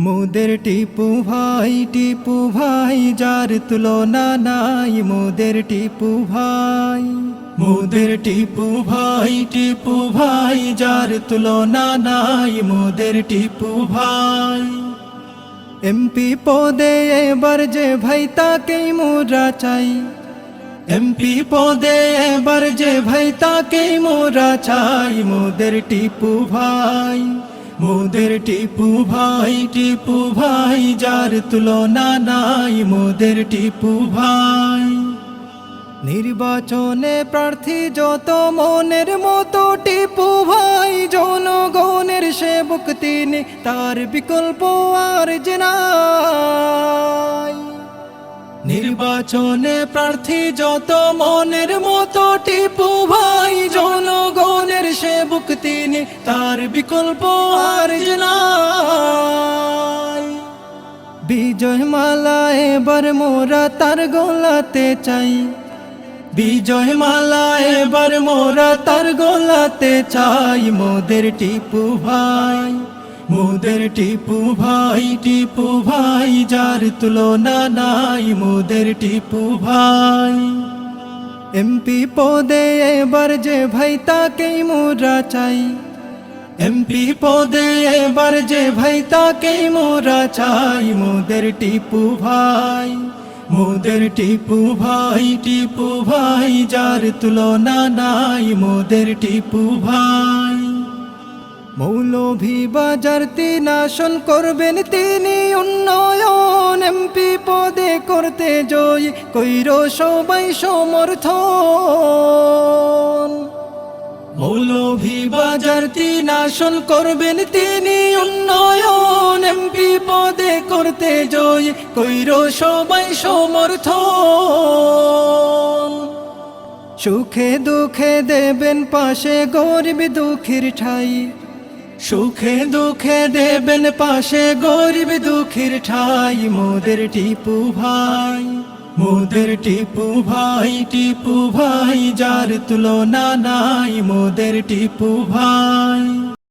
মোদের টিপু ভাই টিপু ভাই, যার তুলনা নাই মোদের টিপু ভাই। মোদের টিপু ভাই টিপু ভাই, যার তুলনা নাই মোদের টিপু ভাই। এমপি পদে এবার যে ভাই, তাকেই মোরা চাই। এমপি পদে এবার যে ভাই, তাকেই মোরা চাই মোদের টিপু ভাই। মোদের টিপু ভাই টিপু ভাই, যার তুলনা নাই মোদের টিপু ভাই। নির্বাচনে প্রার্থী যত মনের মতো টিপু ভাই, জনগণের সেবক তিনি, তার বিকল্প আর যে নির্বাচনে প্রার্থী যত মনের মতো টিপু ভাই জনগণের সেবক তিনি, তার বিকল্প আর নাই। বিজয় মালা এবার মোরা তার গোলাতে চাই। বিজয় মালা এবার মোরা তার গোলাতে চাই। মোদের টিপু ভাই, মোদের টিপু ভাই টিপু ভাই, যার তুলনা নাই। মোদের টিপু ভাই। এমপি পদে এবার যে ভাই তাকেই মোরা চাই। এমপি পদে এবার যে ভাই তাকেই মোরা চাই। মোদের টিপু ভাই, মোদের টিপু ভাই টিপু ভাই যার তুলনা নাই। মোদের টিপু ভাই মৌলভী বাজার করবেন তিনি উন্নয়ন এমপি পদে করতে জয় কইর সবাই সমর্থন। মৌলভী বাজার তিনাশন করবেন তিনি, উন্নয়ন এমপি পদে করতে জয় কইর সবাই সমর্থন। সুখে দুঃখে দেবেন পাশে গরিব দুঃখীর ঠাই। সুখে দুঃখে দেবেন পাশে গরিব দুঃখের ঠাই, মোদের টিপু ভাই, মোদের টিপু ভাই টিপু ভাই, যার তুলনা নাই, মোদের টিপু ভাই।